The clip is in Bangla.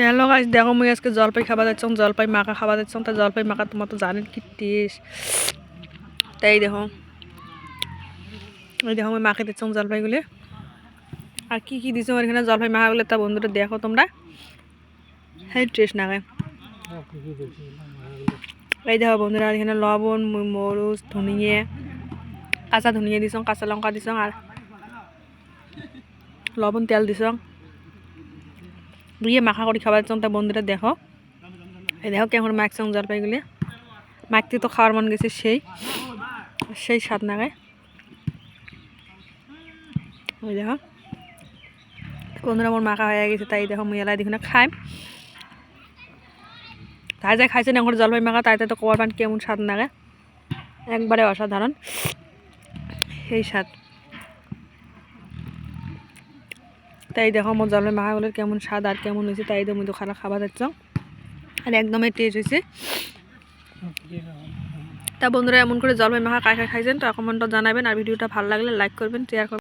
হ্যালো গাইস দেখো মুই আজকে জলপাই খাবার যাচ্ছ জলপাই মাখা খাবার যাচ্ছ তা জলপাই মাখা তোমার তো জানেন কি টেস্ট তাই দেখো। ওই দেখো আমি মাখে দিচ্ছ জলপাইগুলি আর কি কি দিছো আমার জলপাই মাখাগুলো তা বন্ধুরা দেখো তোমরা। হ্যাঁ টেস্ট না গায়ে এই দেখো বন্ধুরা এখানে লবণ মরিচ ধনিয়ে, কাঁচা ধনিয়া দিছ, কাঁচা লঙ্কা দিছ আর লবণ তেল দিছ। দিয়ে মাখা করে খাবার তা বন্ধুরা দেখো এই দেখো কেমন মাখছং জলপাইগুলি মাখতে তো খাওয়ার মন গেছে সেই। সেই স্বাদ নাগায় ওই দেখো বন্ধুরা মোর মাখা হয়ে গেছে, তাই দেখো মুই এলাই দেখুন খাই তাই যাই খাইছেন এখন জলপাই মাখা, তাই তাই তো কবার পান কেমন স্বাদ লাগে একবারে অসাধারণ সেই স্বাদ। তাই দেখো আমার জলপাই মাখাগুলোর কেমন স্বাদ আর কেমন হয়েছে তাই দেখো মধ্যে খালা খাবার যাচ্ছ আর একদমই টেস্ট হয়েছে। তা বন্ধুরা, এমন করে জলপাই মাখা কায় খাইছেন, তো কমেন্টটা জানাবেন আর ভিডিওটা ভালো লাগলে লাইক করবেন শেয়ার করবেন।